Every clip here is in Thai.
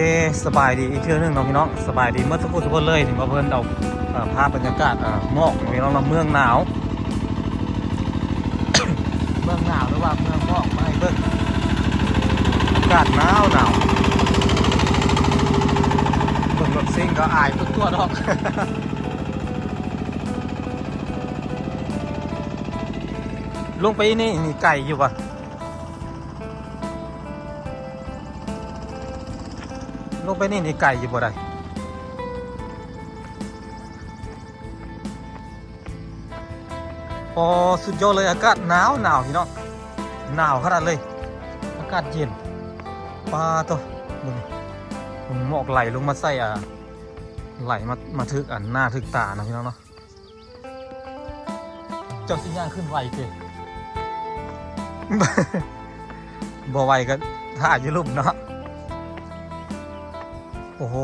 คสบายดีอีกเทื่อหนึงน้องพี่น้องสบายดีเมื่อสักครู่ทุกคนเลยถึงว่าเพิ่นเอาภาพบรรยากาศหมอกของพี่น้องเราเมืองหนาว เมืองหนาวหรือว่าเมืองหมอกไมาให้เบิ่งอากาศหนาวหนาวเบิ่งรถซิ่งก็อายทุกตัวดอกลงไปนี่นี่ไก่อยู่ปะ ลงไปนี่นี่ไก่อยู่บ่ได้พอสุดยอดเลยอากาศหนาวหนาวพี่น้องหนาวขนาดเลย อากาศเย็นปลาตัวมึงมึงหมอกไหลลงมาใส่อะไหลมามาทึกอันหน้าทึกตานะพี่น้องเนาะเจ้าสิย่างขึ้นไหวเจ้บ่ไหวก็ถ่ายอยู่ลุ่มเนาะ โอ้โห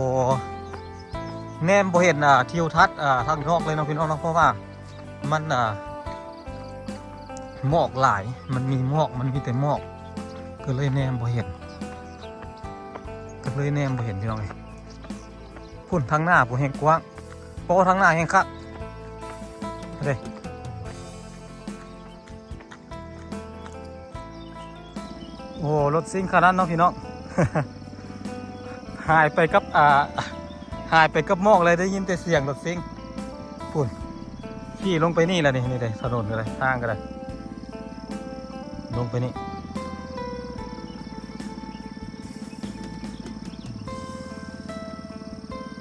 แนมบ่เห็นอะทิวทัศน์อ่าทางนอกเลยนะพี่น้องเนาะเพราะว่ามันอ่าหมอกหลาย มันมีหมอกมันมีแต่หมอก ก็เลยแนมบ่เห็นก็เลยแนมบ่เห็นพี่น้องเอ้ยพุ่นทางหน้าผมแห่งกว้างเพราะทางหน้าแห่งคักเด้โอ้โหรถซิ่งคันนั้นเนาะพี่น้อง หายไปกับอ่าหายไปกับหมอกเลยได้ยินแต่เสียงรถซิ่งปุ่นขี่ลงไปนี่แหละนี่นี่เลยถนนก็เลยทางก็เลยลงไปนี่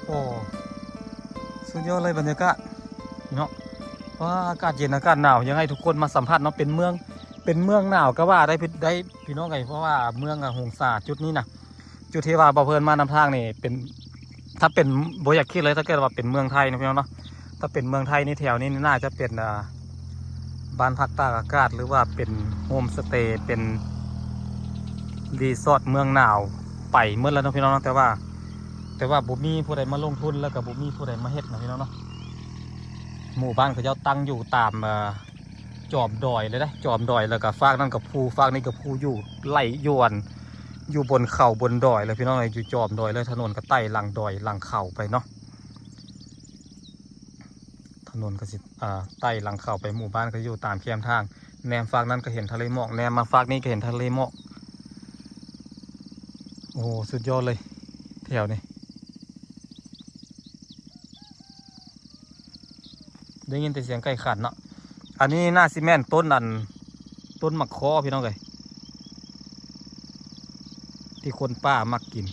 โอ้สุดยอดเลยบรรยากาศเนาะว่าอากาศเย็นอากาศหนาวยังไงทุกคนมาสัมผัสเนาะเป็นเมืองเป็นเมืองหนาวก็ว่าได้ได้พี่น้องไงเพราะว่าเมืองอะหงสาจุดนี้นะ จุดที่ว่าบ่เพิ่นมานำทางนี่เป็น ถ้าเป็นบ่อยากคิดเลยถ้าเกิดว่าเป็นเมืองไทยนะพี่น้องเนาะถ้าเป็นเมืองไทยนี่แถวนี้น่าจะเป็นบ้านพักตากอากาศ หรือว่าเป็นโฮมสเตย์เป็นรีสอร์ทเมืองหนาวไปเมื่อแล้วนะพี่น้องแต่ว่า แต่ว่าบ่มีผู้ใดมาลงทุนแล้วก็บ่มีผู้ใดมาเฮ็ดนะพี่น้องเนาะหมู่บ้านเขาเจ้าตั้งอยู่ตามจอมดอยเลยนะจอมดอยแล้วก็ฟากนั่นกับภูฟากนี่กับภูอยู่ไหลยวน อยู่บนเขาบนดอยเลยพี่น้องเลยอยู่จอมดอยเลยถนนก็ไต่หลังดอยหลังเขาไปเนาะถนนก็สิอ่าไต่หลังเขาไปหมู่บ้านก็อยู่ตามแคมทาง แนมฝากนั้นก็เห็นทะเลหมอกแนมมาฝากนี้ก็เห็นทะเลหมอกโอ้โหสุดยอดเลยแถวนี้ได้ยินแต่เสียงไก่ขันเนาะอันนี้หน้าซีเมนต์ต้นอันต้นมะคอพี่น้องเลย ที่คนป้ามักกิน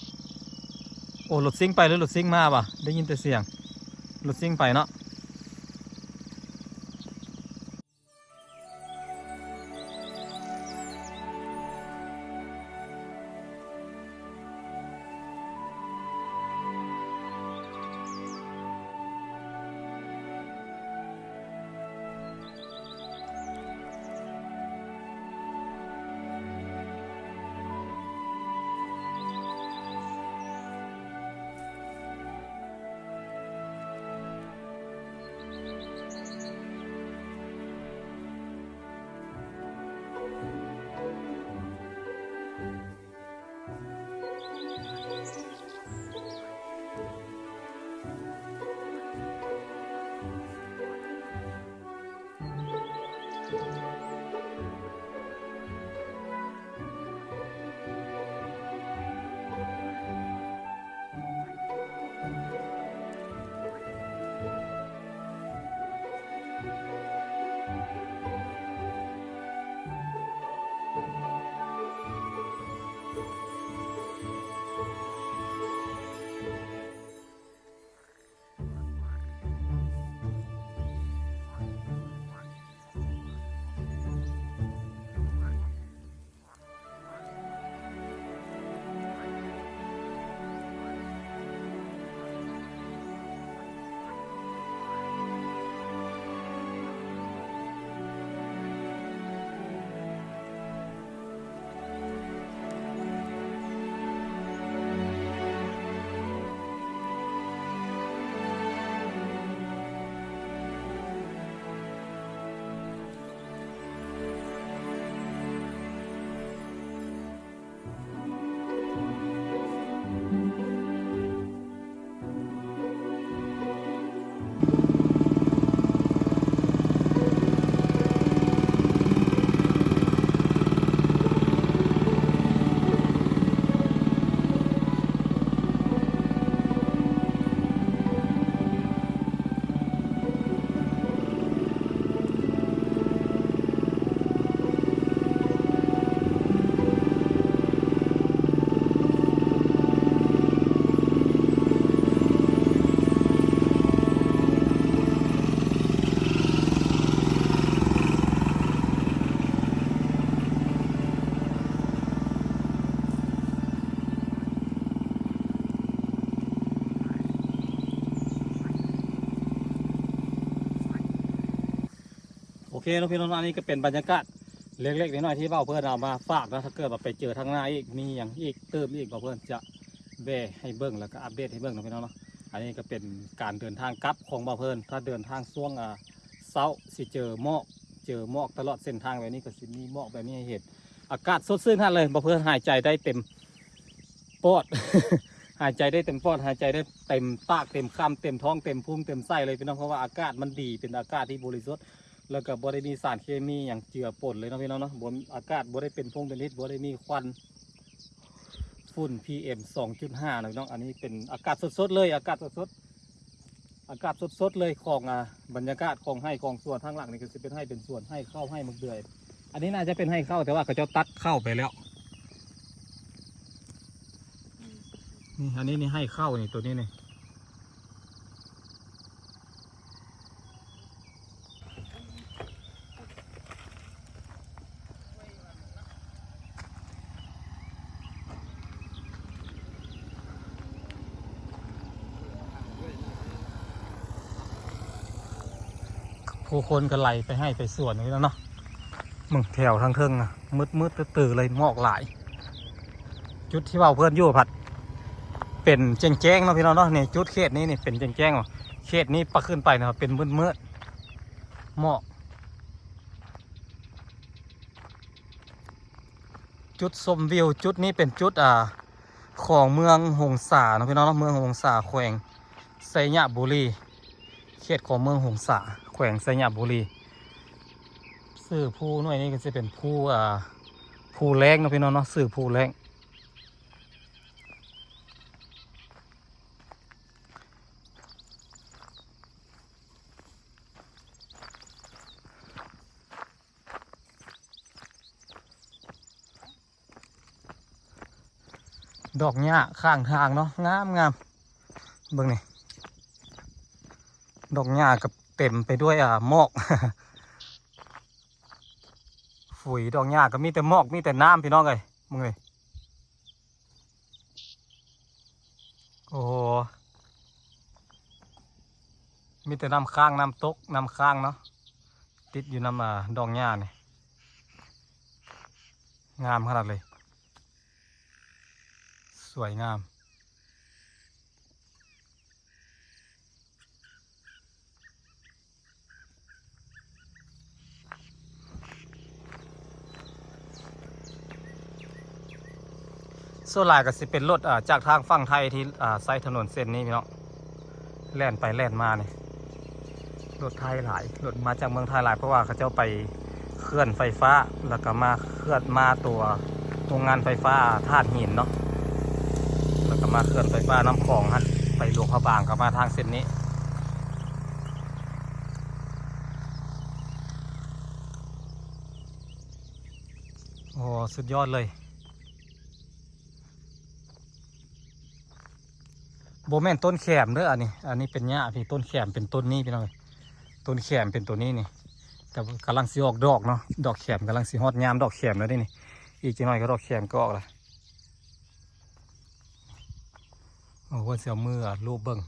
โอ้หลุดซิ่งไปหรือหลุดซิ่งมาป่ะได้ยินแต่เสียงหลุดซิ่งไปเนาะ นาะพี่น้องอันนี้ก็เป็นบรรยากาศเล็กๆน้อยๆที่เบ้าเพื่อนเอามาฝากนะถ้าเกิดว่าไปเจอทางหน้าอีกมีอย่างอีกเติมอีกเบ้าเพื่อนจะแวให้เบิ้งแล้วก็อัปเดตให้เบิ้งเนาะพี่น้องเนาะอันนี้ก็เป็นการเดินทางกลับของเบ้าเพื่อนถ้าเดินทางช่วงอ่าเช้าสิเจอหมอกเจอหมอกตลอดเส้นทางแบบนี้ก็สิมีหมอกแบบนี้ให้เห็นอากาศสดชื่นท่านเลยเบ้าเพื่อนหายใจได้เต็มปอดหายใจได้เต็มปอดหายใจได้เต็มปากเต็มคำเต็มท้องเต็มพุงเต็มไส้เลยพี่น้องเพราะว่าอากาศมันดีเป็นอากาศที่บริสุทธิ์ แล้วก็บ่ได้มีสารเคมีอย่างเจือปนเลยเนาะพี่น้องเนาะบนอากาศบ่ได้เป็นพงเป็นพิษบ่ได้มีควันฝุ่น PM 2.5นะพี่น้อง อันนี้เป็นอากาศสดๆเลย อากาศสดๆ อากาศสดๆเลยของอ่าบรรยากาศของให้ของส่วนทางหลังนี่ก็จะเป็นให้เป็นส่วนให้เข้าให้มึกเดือย อันนี้น่าจะเป็นให้เข้าแต่ว่าเขาจะตัดเข้าไปแล้ว นี่อันนี้นี่ให้เข้านี่ตัวนี้นี่ คนก็ไหลไปให้ไปสวนนี่แล้วเนาะมึงแถวทางเทิงนะมืดมืดๆตื่นเลยหมอกหลาย จุดที่เบาเพื่อนอยู่ผัด เป็นแจ้งแจ้งเนาะพี่น้องเนาะนี่จุดเขตนี้นี่เป็นแจ้งแจ้งๆเขตนี้ปะขึ้นไปนะครับเป็นมืดมืดหมอกจุดชมวิวจุดนี้เป็นจุดอ่าของเมืองหงสาเนาะพี่น้องเนาะเมืองหงสาแขวงไสยบุรีเขตของเมืองหงสา แขวงสยามบุรีสื่อผู้หน่วยนี้ก็จะเป็นผู้อ่าผู้แรงนะพี่น้องเนาะสื่อผู้แรงดอกหญ้าข้างทางเนาะงามงามเบิ่งนี่ดอกหญ้ากับ เต็มไปด้วยอ่าหมอกฝุ่ยดอกหญ้าก็มีแต่หมอกมีแต่น้ำพี่น้องเลยมึงเลยโอ้โหมีแต่น้ำค้างน้ำตกน้ำค้างเนาะติดอยู่น้ำอ่าดอกหญ้าเนี่ยงามขนาดเลย สวยงาม ส่วนหลายก็สิเป็นรถจากทางฝั่งไทยที่ใช้ถนนเส้นนี้พี่น้องแล่นไปแล่นมาเนี่ยรถไทยหลายรถมาจากเมืองไทยหลายเพราะว่าเขาเจ้าไปเคลื่อนไฟฟ้าแล้วก็มาเคลื่อนมาตัวโรงงานไฟฟ้าธาตุหินเนาะแล้วก็มาเคลื่อนไฟฟ้าน้ำของฮะไปหลวงพระบางก็มาทางเส้นนี้โอ้สุดยอดเลย โบแม่นต้นแขมเด้ออันนี้ อันนี้เป็นหญ้าพี่ต้นแขมเป็นต้นนี้พี่น้องต้นแขมเป็นตัวนี้นี่แต่กำลังสิออกดอกเนาะดอกแขมกำลังสิฮอดยามดอกแขมแล้วนี่นี่อีกจังหน่อยก็ดอกแขมก็ออกละโอ้ว่าเสียวมือรูปเบิ่ง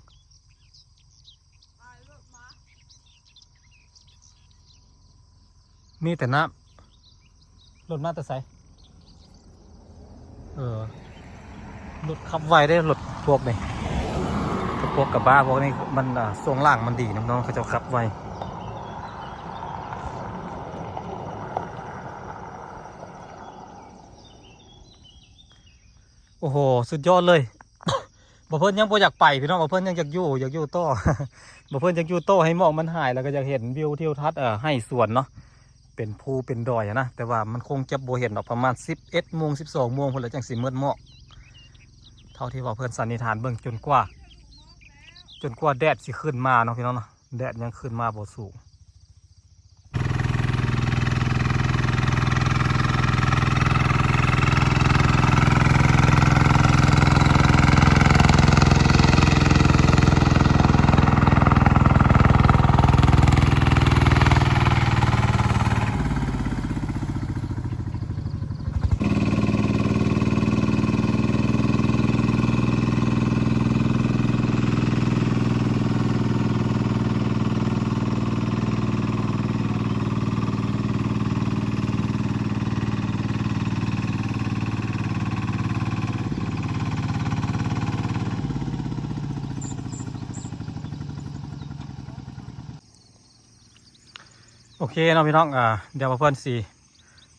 มีแต่น้ำรถมาแต่ไสเออรถขับไวได้รถพวกนี่ พวกกับบ้าพวกนี้มันอ่าทรงล่างมันดีน้องๆเขาจะขับไวโอ้โห สุดยอดเลยบ่เพิ่นยังบ่อยากไปพี่น้องบ่เพิ่นยังอยากอยู่อยากอยู่โต่อบ่เพิ่นอยากอยู่โต่อให้หมอกมันหายแล้วก็อยากเห็นวิวทิวทัศน์เอ่อให้สวนเนาะเป็นภูเป็นดอยนะแต่ว่ามันคงจะโบเห็นหรอกประมาณ 11โมง12โมงพุ่นแหละจังสิมืดหมอกเท่าที่ว่าเพิ่นสันนิษฐานเบิ่งจนกว่า จนกว่าแดดสิขึ้นมาเนาะพี่น้องเนาะแดดยังขึ้นมาบ่สูง เคเนาะพี่น้องอ่าเดี๋ยวมาเพิ่อนสี่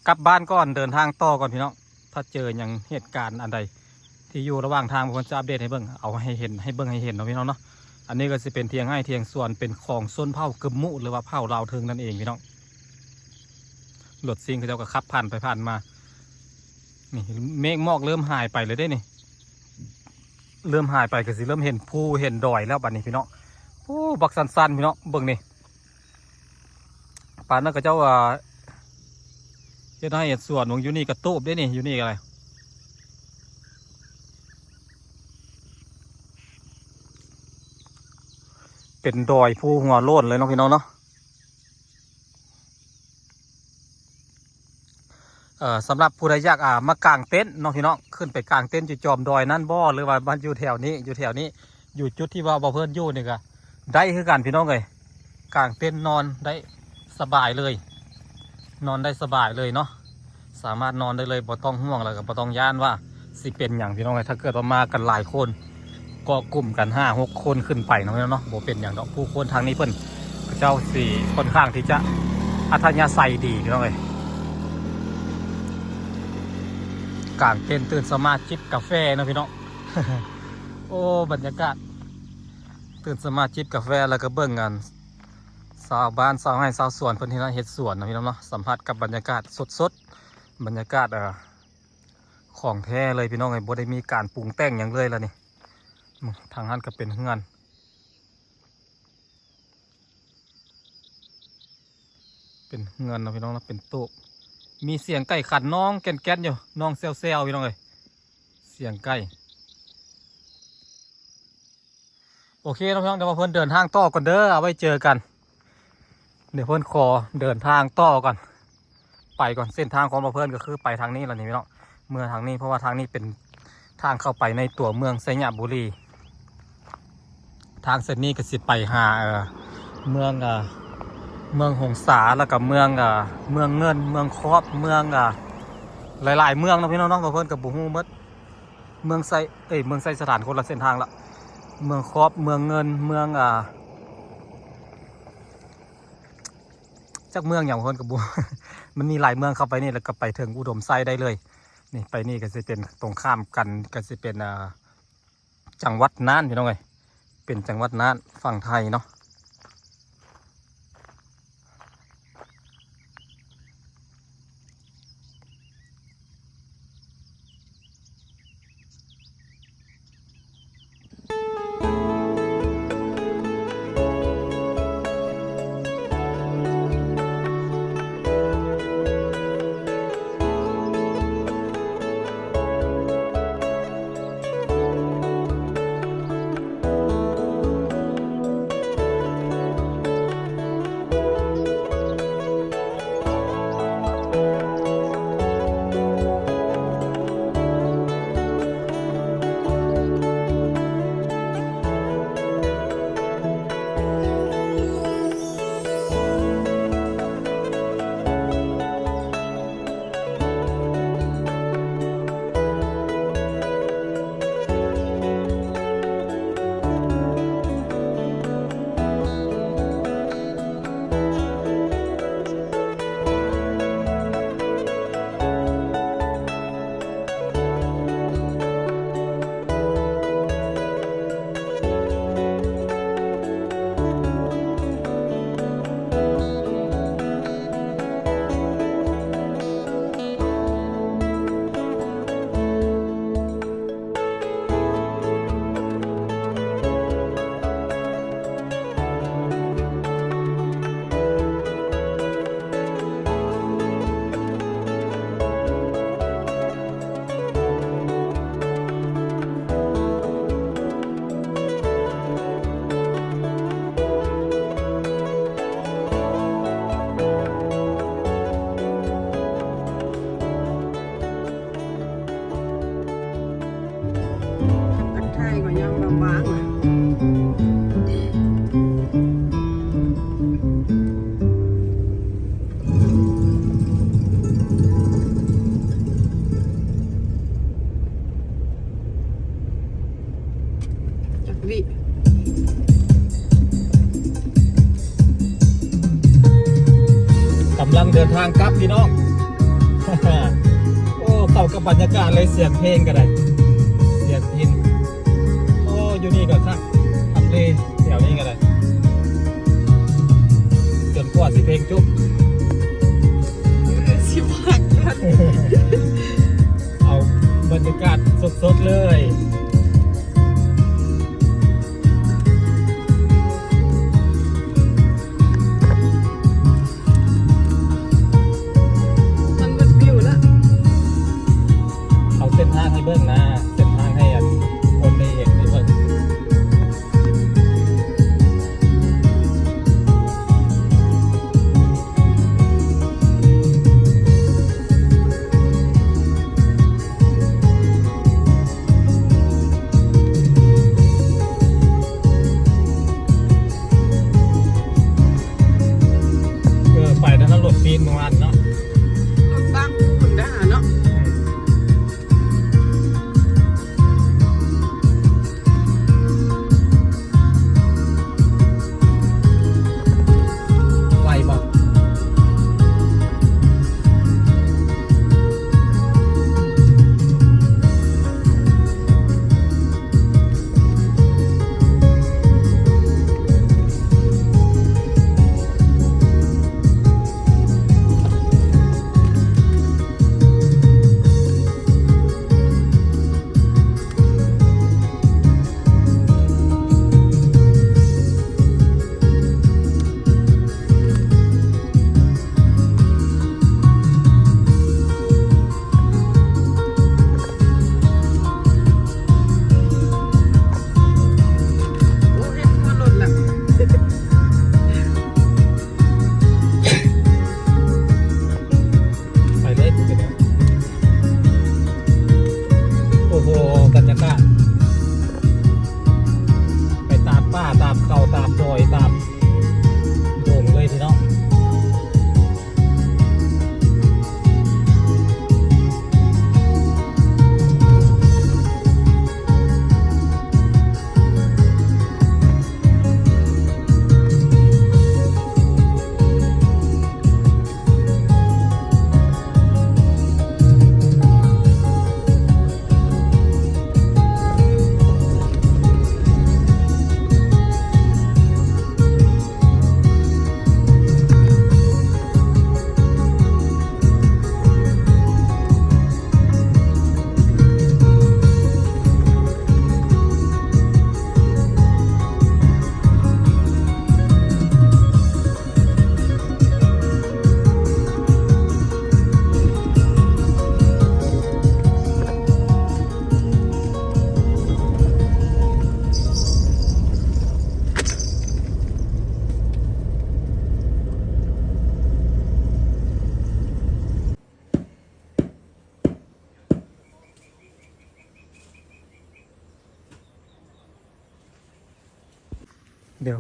กลับบ้านก่อนเดินทางต่อก่อนพี่น้องถ้าเจออย่างเหตุการณ์อันใด ที่อยู่ระหว่างทางผมจะอัปเดตให้เบิ่งเอาให้เห็นให้เบิ่งให้เห็นเนาะพี่น้องเนาะอันนี้ก็จะเป็นเทียงให้เทียงส่วนเป็นของส้นเผากึมมุหรือว่าเผาลาวเทิงนั่นเองพี่น้องรถซิ่งเขาเจ้าก็ขับผ่านไปผ่านมานี่เมฆหมอกเริ่มหายไปเลยได้นี่เริ่มหายไปก็สิเริ่มเห็นภูเห็นดอยแล้วบัดนี้พี่น้องโอ้บักสันๆพี่น้องเบิ่งนี่ ป่านนั้นก็เจ้าว่าเฮ็ดให้เห็นส่วนของอยู่นี่กระตูบได้นี่อยู่นี่อะไรเป็นดอยภูหัวโล้นเลยเนาะพี่น้องเนาะเอ่อสำหรับผู้ใดอยากอ่ามากางเต็นท์เนาะพี่น้องขึ้นไปกางเต็นท์อยู่จอมดอยนั่นบ่หรือว่าบ้านอยู่แถวนี้อยู่แถวนี้ อยู่จุดที่ว่าบ่เพิ่นอยู่นี่ก็ได้คือกันพี่น้องเลยกางเต็นท์นอนได้ สบายเลย นอนได้สบายเลยเนาะสามารถนอนได้เลยบ่ต้องห่วงแล้วก็บ่ต้องย่านว่าสิเป็นอย่างพี่น้องเลยถ้าเกิดว่ามากันหลายคนก็กลุ่มกันห้าหกคนขึ้นไปเนาะเนาะโบเป็นอย่างดอกผู้คนทางนี้เพิ่นเจ้าสี่ค่อนข้างที่จะอัธยาศัยดีพี่น้องเลยกลางเต็นท์ตื่นสมาจิบกาแฟนะพี่น้องโอ้บรรยากาศ ตื่นสมาจิบกาแฟแล้วก็เบิ่งกัน สาวบ้านสาวให้สาวสวนเพิ่นที่นั่นเฮ็ดสวนนะพี่น้องเนาะสัมผัสกับบรรยากาศสดๆบรรยากาศเอ่อของแท้เลยพี่น้องไอ้บ่ได้มีการปรุงแต่งอย่างเลยแล้วนี่ทางนั้นก็เป็นเฮือนเป็นเฮือนนะพี่น้องนะเป็นโต๊ะมีเสียงไก่ขันน้องแก่นๆอยู่น้องเซลเซลพี่น้องเลยเสียงไก่โอเคน้องพี่น้องเดี๋ยวมาเพิ่นเดินทางต่อก่อนเด้อเอาไว้เจอกัน เดี๋ยวเพิ่อนขอเดินทางต่อก่อน ไปก่อนเส้นทางของเพิ่อนก็คือไปทางนี้แหละนี่พี่น้องเมื่อทางนี้เพราะว่าทางนี้เป็นทางเข้าไปในตัวเมืองไซยะบุรี ทางเส้นนี้ก็สิไปหาเออเมืองเอ่อเมืองหงสาแล้วก็เมืองเอ่อเมืองเงิน เมืองครอบเมืองเอ่อหลาย ๆ เมืองนะพี่น้องเนาะบ่เพิ่นกับบุฮู้หมดเมืองไซเอ้ยเมืองไซสถานคนละเส้นทางละเมืองครอบเมืองเงินเมืองอ่า จากเมืองอย่างเพิ่นกับบุมันมีหลายเมืองเข้าไปนี่แล้วก็ไปถึงอุดมไซได้เลย นี่ไปนี่ก็จะเป็นตรงข้ามกันก็จะเป็นจังหวัดน่านพี่น้องเอ้ยเป็นจังหวัดน่านฝั่งไทยเนาะ ระวังวิกำลังเดินทางกลับพี่น้อง โอ้ เข้ากับบรรยากาศเลยเสียงเพลงกันเลย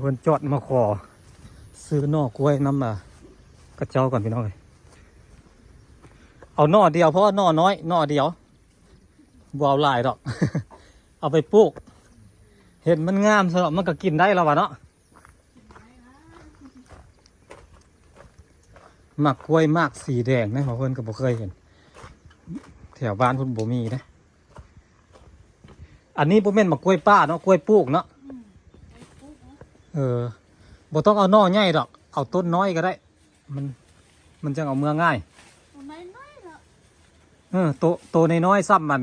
พิ่นจอดมาขอ ซื้อนอกล้วยน้ำมากระเจ้าก่อนพี่น้องเลยเอาหน่อเดียวเพราะว่าหนอน้อยหน่อเดียวบ่เอาหลายดอก เอาไปปลูก เห็นมันงามสำหรับมันก็กินได้แล้ววะเนาะหมักกล้วยมากสีแดงนะเพราะเพิ่นก็บ่เคยเห็น แถวบ้านเพิ่นบ่มีนะ อันนี้บ่แม่นหมักกล้วยป้าเนาะกล้วยปลูกเนาะ เออบ่ต้องเอาหน่อใหญ่ดอก เอาต้นน้อยก็ได้ มัน มันจะเอาเมืองง่ายไม่น้อยละเออโตโตในน้อยๆซ้ำมัน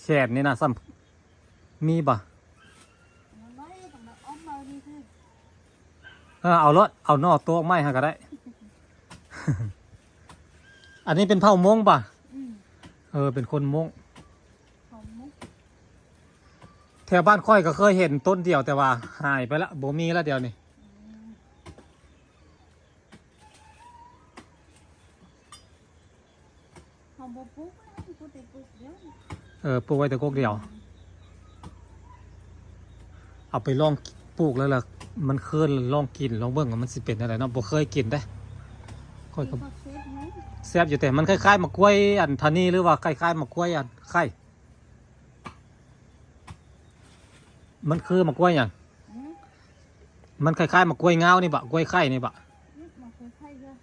แขนนี่นะซ้ำมีบ่ะน้อยต้องมาอ้อมมาดีคือเออเอารถเอาหน่อโตไม้ฮะก็ได้ อันนี้เป็นเผ่ามงป่ะอืมเออ เป็นคนมงของมุก แถ วบ้านค่อยก็เคยเห็นต้นเดียวแต่ว่า หายไปละบ่มีแล้วเดียวนี่ของบุปุ๊กนะกูติดปุ๊กเดียวเออปลูกไว้แต่กกเดียว เอาไปลองปลูกแล้วล่ะมันเคยลองกินลองเบิ่งว่ามันสิเป็นอะไรเนาะบ่เคยกินได้ค่อยก็เขาเซฟไหม แซ่บอยู่แต่มันคล้ายๆมะกล้วยอันทานีหรือว่าคล้ายๆมะกล้วยอันไข่ มันคือมะกล้วยอย่างอืมมันคล้ายๆมะกล้วยงาวนี่บะกล้วยไข่นี่บะนี่มาคุยไทยเลย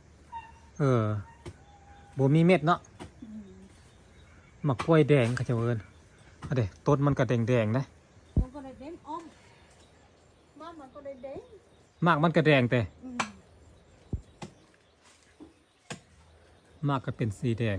เเออบ่มีเม็ดเนาะอืมหมักกล้วยแดงเขาจะเอิ้นอะเด้ต้นมันก็แดงๆนะมันก็ได้เด้งอ้อมมามันก็ได้เด้งหมากมันก็แดงแต่อืมหมากก็เป็นสีแดง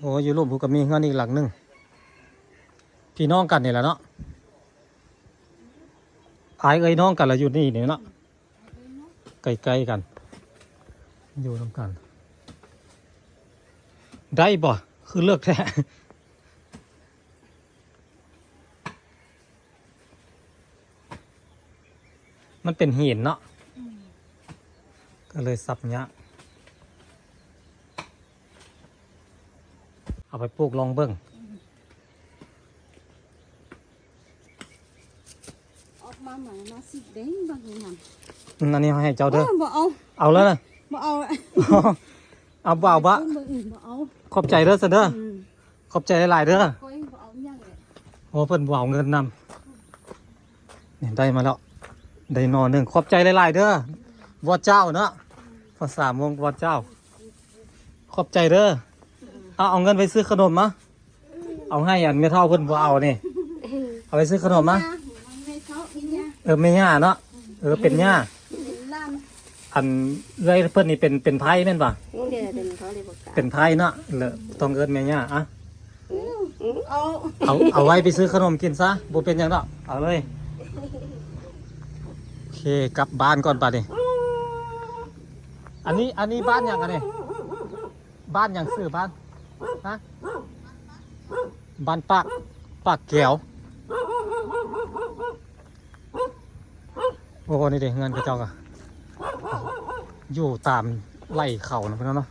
โอ้อยู่รูปผูกก็มีเงินอีกหลังหนึ่งพี่น้องกันนี่แหละเนาะอายเอ้ยน้องกันละอยู่นี่นี่เนาะใกล้ๆกัน อยู่นำกัน ได้บ่คือเลือกแท้มันเป็นหินเนาะก็เลยสับเนี้ยาก เอาไปปลูกลองเบิ้งออกมาใหม่มาสีแดงบางอย่างอืมอันนี้ให้เจ้าเด้อบ่เอาเอาแล้วนะบ่เอาเอาบ่าวบะเบิ่งอื่นบ่เอาขอบใจเด้อเสนเด้ออืมขอบใจหลายๆเด้อก้อยบ่เอาหยังเลยโอ้เพิ่นบ่เอาเงินนำเนี่ยได้มาแล้วได้หนอหนึ่งขอบใจหลายๆเด้อวอเจ้าเนาะภาษามงวอเจ้า ขอบใจเด้อ เอาเอาเงินไปซื้อขนมมะเอาให้อันไม่เท่าเพิ่นบ่เอานี่ เอาไปซื้อขนมมะมันให้เขาอีหยังเออไม่ย่าเนาะเออเป็นย่าล้านอันเอ้อยเพิ่นนี่เป็นเป็นไพ่แม่นป่ะนี่เดี๋ยวเป็นเขาเลยบอกกันเป็นไพ่เนาะเลยต้องเอิ้นแม่ย่าอะเอาเอาเอาไว้ไปซื้อขนมกินซะบ่เป็นหยังดอกเอาเลยโอเคกลับบ้านก่อนป่ะนี่อันนี้อันนี้บ้านหยังอันนี้บ้านหยังซื้อบ้าน ฮะบ้านปากปากแก้วโอ้โหนี่เด็กเงินกระจอกอะอยู่ตามไล่เขานะเพื่อนเนาะ